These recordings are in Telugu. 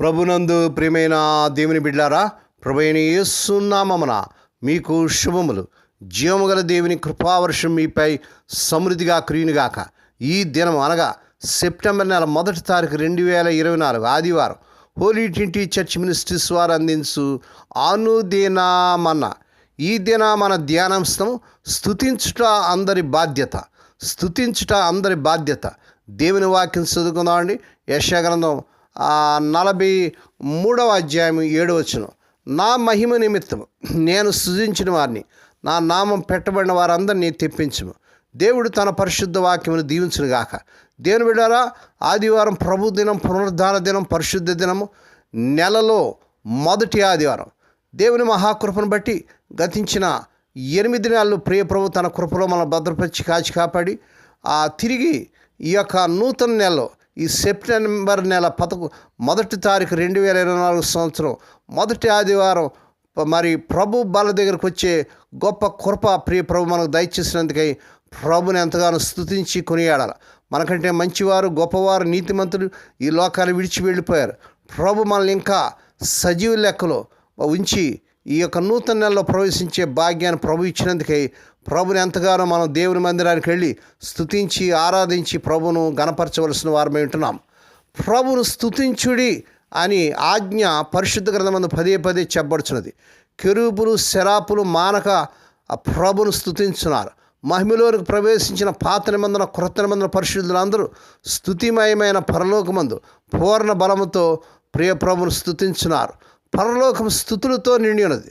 ప్రభునందు ప్రియమైన దేవుని బిడ్డారా ప్రభైన యేసునామమున మీకు శుభములు. జీవముగల దేవుని కృపావర్షం మీపై సమృద్ధిగా క్రియునిగాక ఈ దినం అనగా సెప్టెంబర్ నెల మొదటి తారీఖు రెండు వేల ఇరవై నాలుగు ఆదివారం హోలీ టింటి చర్చ్ మినిస్ట్రీస్ వారు అందించు అనుదినామన్న ఈ దిన మన ధ్యానాంశం స్థుతించుట అందరి బాధ్యత స్థుతించుట అందరి బాధ్యత. దేవుని వాక్యం చదువుకుందామండి. యశాగ్రంథం నలభై మూడవ అధ్యాయం ఏడు వచ్చును నా మహిమ నిమిత్తం నేను సృజించిన వారిని నా నామం పెట్టబడిన వారందరినీ తెప్పించము. దేవుడు తన పరిశుద్ధ వాక్యమును దీవించును గాక. దేవుని బిడ్డారా ఆదివారం ప్రభు దినం పునరుద్ధాన దినం పరిశుద్ధ దినము నెలలో మొదటి ఆదివారం. దేవుని మహాకృపను బట్టి గతించిన ఎనిమిది నెలలు ప్రియ ప్రభు తన కృపలో మన భద్రపరిచి కాచి కాపాడి ఆ తిరిగి ఈ యొక్క నూతన నెలలో ఈ సెప్టెంబర్ నెల పదకొ మొదటి తారీఖు రెండు వేల ఇరవై నాలుగు సంవత్సరం మొదటి ఆదివారం మరి ప్రభు బాల దగ్గరకు వచ్చే గొప్ప కృప ప్రియ ప్రభు మనకు దయచేసినందుకై ప్రభుని ఎంతగానో స్థుతించి కొనియాడాలి. మనకంటే మంచివారు గొప్పవారు నీతిమంతులు ఈ లోకాన్ని విడిచి వెళ్ళిపోయారు. ప్రభు మనల్ని ఇంకా సజీవ లెక్కలో ఉంచి ఈ యొక్క నూతన నెలలో ప్రవేశించే భాగ్యాన్ని ప్రభు ఇచ్చినందుకై ప్రభుని ఎంతగానో మనం దేవుని మందిరానికి వెళ్ళి స్థుతించి ఆరాధించి ప్రభును గణపరచవలసిన వారమై ఉంటున్నాం. ప్రభును స్థుతించుడి అని ఆజ్ఞ పరిశుద్ధ గ్రంథమందు పదే పదే చెప్పబడుచున్నది. కెరూపులు శరాపులు మానక ప్రభును స్థుతించున్నారు మహిమలోనికి ప్రవేశించిన పాత నిబంధన క్రొత్త నిబంధన పరిశుద్ధులందరూ స్థుతిమయమైన పరలోకమందు పూర్ణ బలముతో ప్రియ ప్రభును స్థుతించున్నారు పరలోకం స్థుతులతో నిండి ఉన్నది.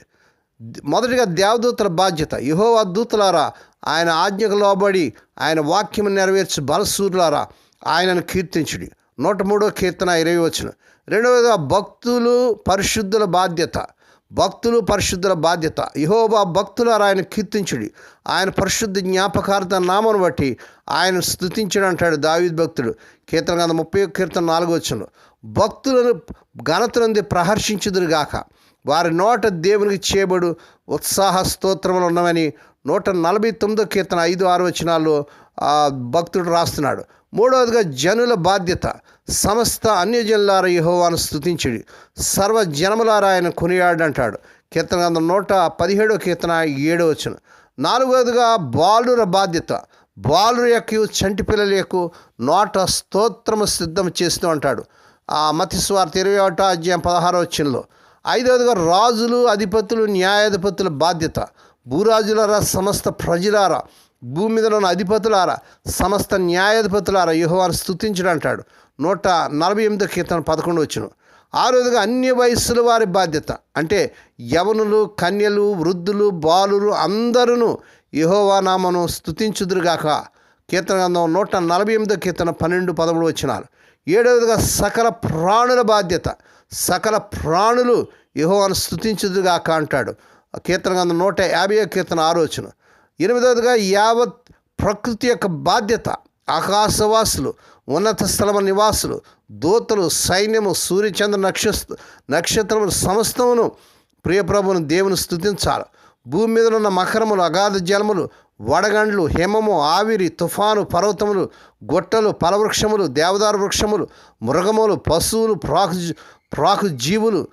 మొదటిగా దేవదూతల బాధ్యత. యహోవా దూతలారా ఆయన ఆజ్ఞకు లోబడి ఆయన వాక్యం నెరవేర్చు బలసూరులారా ఆయనను కీర్తించుడి. నూట మూడో కీర్తన ఇరవై వచ్చిన రెండవదిగా భక్తులు పరిశుద్ధుల బాధ్యత. భక్తులు పరిశుద్ధుల బాధ్యత. యహోబా భక్తులారా ఆయన కీర్తించుడి. ఆయన పరిశుద్ధ జ్ఞాపకార్థ నామను బట్టి ఆయన స్థుతించడు అంటాడు దావీద్ భక్తుడు. కీర్తన కదా ముప్పై కీర్తన నాలుగు వచ్చిన భక్తులను ఘనతనుంది ప్రహర్షించుదురుగాక వారి నోట దేవునికి చేయబడు ఉత్సాహ స్తోత్రములు ఉన్నవని నూట నలభై తొమ్మిదో కీర్తన ఐదు ఆరు వచనాల్లో భక్తుడు రాస్తున్నాడు. మూడవదిగా జనుల బాధ్యత. సమస్త అన్యజనులార యహోవాను స్థుతించుడి సర్వ జనములార ఆయన కొనియాడంటాడు. కీర్తన గ్రంథం నూట పదిహేడో కీర్తన ఏడో వచ్చిన నాలుగవదిగా బాలుర బాధ్యత. బాలుర యొక్క చంటి పిల్లల యొక్క నోట స్తోత్రము సిద్ధం చేస్తూ అంటాడు మతిస్వార్త ఇరవై ఒకటో అధ్యాయం పదహారో వచ్చినలో ఐదవదిగా రాజులు అధిపతులు న్యాయాధిపతుల బాధ్యత. భూరాజులారా సమస్త ప్రజలారా భూమి మీద ఉన్న అధిపతులారా సమస్త న్యాయాధిపతులారా యుహోవాను స్థుతించడం అంటాడు. నూట నలభై ఎనిమిదో కీర్తన పదకొండు వచ్చిన ఆరోజుగా అన్ని వయస్సుల వారి బాధ్యత. అంటే యవనులు కన్యలు వృద్ధులు బాలులు అందరూ యహోవా నామను స్థుతించుదురుగాక కీర్తన గ్రంథం నూట నలభై ఎనిమిదో కీర్తన పన్నెండు పదమూడు వచ్చినారు ఏడవదిగా సకల ప్రాణుల బాధ్యత సకల ప్రాణులు యహోవాను స్థుతించుదుగాక అంటాడు. కీర్తన గంధం నూట యాభై కీర్తన ఆలోచన ఎనిమిదవదిగా యావత్ ప్రకృతి యొక్క బాధ్యత ఆకాశవాసులు ఉన్నత స్థలమ నివాసులు దూతలు సైన్యము సూర్యచంద్ర నక్ష నక్షత్రములు సమస్తమును ప్రియప్రభుని దేవుని స్థుతించాలి భూమి మీద ఉన్న మకరములు అగాధ జలములు వడగండ్లు హిమము ఆవిరి తుఫాను పర్వతములు గొట్టలు పలవృక్షములు దేవదారు వృక్షములు మృగములు పశువులు ప్రాకు ప్రాకు జీవులు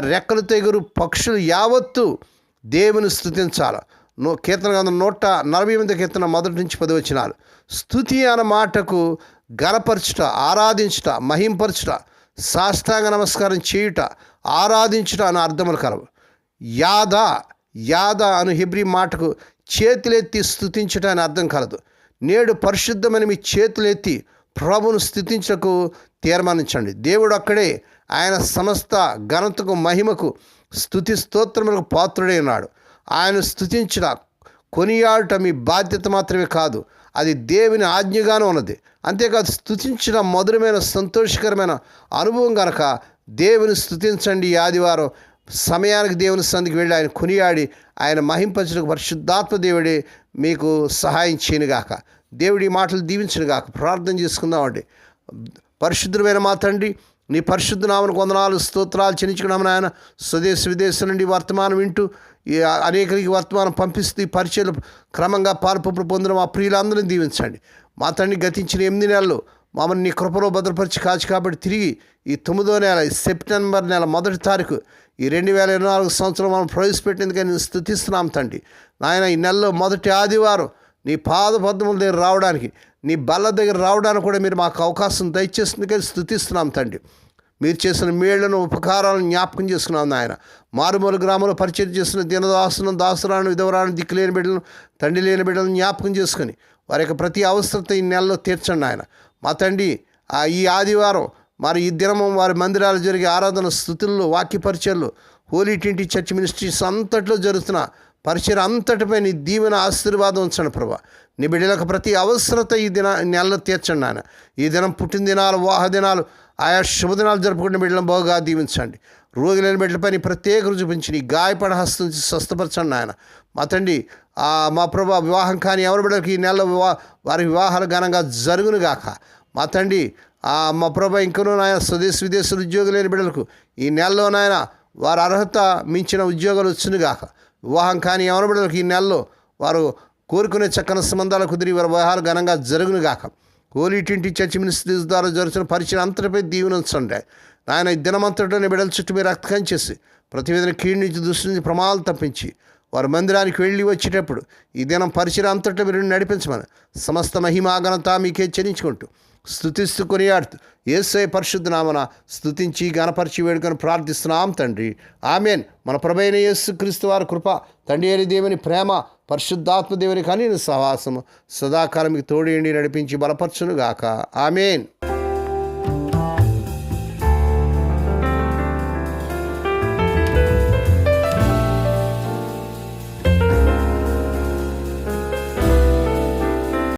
రెక్కలు తెగురు పక్షులు యావత్తు దేవుని స్థుతించాలి. నూ కీర్తన గ్రంథం నూట నలభై ఎనిమిది కీర్తన మొదటి నుంచి పది వచ్చినాలు స్థుతి అన్న మాటకు గనపరచుట ఆరాధించుట మహింపరచుట సాష్టాంగ నమస్కారం చేయుట ఆరాధించుట అని అర్థములు కలవు. యాదా యాద అను హిబ్రి మాటకు చేతులెత్తి స్థుతించటాన్ని అర్థం కలదు. నేడు పరిశుద్ధమైన మీ చేతులెత్తి ప్రభును స్థుతించకు తీర్మానించండి. దేవుడు అక్కడే ఆయన సమస్త ఘనతకు మహిమకు స్థుతి స్తోత్రములకు పాత్రుడై ఉన్నాడు. ఆయన స్థుతించిన కొనియాడట మీ బాధ్యత మాత్రమే కాదు. అది దేవుని ఆజ్ఞగానే ఉన్నది. అంతేకాదు స్థుతించిన మధురమైన సంతోషకరమైన అనుభవం కనుక దేవుని స్థుతించండి ఆదివారం. సమయానికి దేవుని సందికి వెళ్ళి ఆయన కొనియాడి ఆయన మహింపరచుటకు పరిశుద్ధాత్మ దేవుడే మీకు సహాయం చేయనుగాక. దేవుడి మాటలు దీవించనుగాక. ప్రార్థన చేసుకుందామండి పరిశుద్ధమైన మా తండ్రి నీ పరిశుద్ధ నామను వందనాలు స్తోత్రాలు చెల్లించుకున్నాము నాయన. స్వదేశ విదేశం నుండి వర్తమానం వింటూ ఈ అనేకరికి వర్తమానం పంపిస్తూ ఈ పరిచయలు క్రమంగా పాల్పొప్పులు పొందిన మా ప్రియులందరినీ దీవించండి. మా తండ్రి గతించిన ఎనిమిది నెలలు మమ్మల్ని నీ కృపలో భద్రపరిచి కాచి కాబట్టి తిరిగి ఈ తొమ్మిదో నెల సెప్టెంబర్ నెల మొదటి తారీఖు ఈ రెండు వేల ఇరవై నాలుగు సంవత్సరం మనం ప్రవేశపెట్టేందుకే నేను స్థుతిస్తున్నాం తండ్రి. నాయన ఈ నెలలో మొదటి ఆదివారం నీ పాద పద్మముల దగ్గర రావడానికి నీ బల్ల దగ్గర రావడానికి కూడా మీరు మాకు అవకాశం దయచేసిందుకే స్థుతిస్తున్నాం తండ్రి. మీరు చేసిన మేళ్ళను ఉపకారాలను జ్ఞాపకం చేసుకున్నాం నాయన. మారుమూల గ్రామంలో పరిచయం చేసిన దినదాసులను దాసురాను విధవరాను దిక్కులేని బిడ్డలను తండ్రి లేని బిడ్డలను జ్ఞాపకం చేసుకుని వారి యొక్క ప్రతి అవసరత ఈ నెలలో తీర్చండి ఆయన మా తండ్రి ఈ ఆదివారం మరి ఈ దినము వారి మందిరాలు జరిగే ఆరాధన స్థుతుల్లో వాక్య పరిచయలు హోలీ ట్వంటీ చర్చ్ మినిస్ట్రీస్ అంతట్లో జరుగుతున్న పరిచయం అంతటిపై నీ దీవెన ఆశీర్వాదం ఉంచండి ప్రభా. నీ బిడ్డలకు ప్రతి అవసరత ఈ దిన నెలలో తీర్చండి నాయన. ఈ దినం పుట్టినదినాలు వాహ దినాలు ఆయా శుభదినాలు జరుపుకునే బిడ్డలను బాగా దీవించండి. రోగులైన బిడ్డలపై నీ ప్రత్యేక రుచి పెంచి నీ గాయపడ హస్తం స్వస్థపరచండి నాయన. మా తండ్రి మా ప్రభా వివాహం కానీ ఎవరి బిడ్డలకి ఈ నెలలో వివా వారి వివాహాలు ఘనంగా జరుగును గాక. మా తండ్రి మా ప్రభా ఇంకనూ నాయన స్వదేశ విదేశాలు ఉద్యోగం లేని బిడ్డలకు ఈ నెలలో నాయన వారి అర్హత మించిన ఉద్యోగాలు వచ్చును గాక. వివాహం కానీ ఎవరి బిడ్డలకు ఈ నెలలో వారు కోరుకునే చక్కని సంబంధాల కుదిరి వారి వివాహాలు ఘనంగా జరుగును గాక. హోలీ చర్చి మినిస్ట్రీస్ ద్వారా జరుగుతున్న పరిచయం అంతటిపై దీవెనంచండి ఆయన ఈ దినమంతటా బిడ్డల చుట్టూ మీరు రక్తం చేసి ప్రతివేదన కీడు నుంచి దృష్టి నుంచి ప్రమాదాలు తప్పించి వారి మందిరానికి వెళ్ళి వచ్చేటప్పుడు ఈ దినం పరిచయం మీరు నడిపించమని సమస్త మహిమాగనత మీకే చెల్లించుకుంటూ స్థుతిస్తూ కొనియాడుతూ ఏసై పరిశుద్ధనామన స్థుతించి గణపరిచి వేడుకొని ప్రార్థిస్తున్నాం తండ్రి. ఆమెన్. మన ప్రభైన యేసు క్రీస్తు వారి కృప తండ్రి అని దేవుని ప్రేమ పరిశుద్ధాత్మ దేవుని కానీ సహవాసము సదాకాలం మీకు తోడేండి నడిపించి బలపరచునుగాక. ఆమెన్.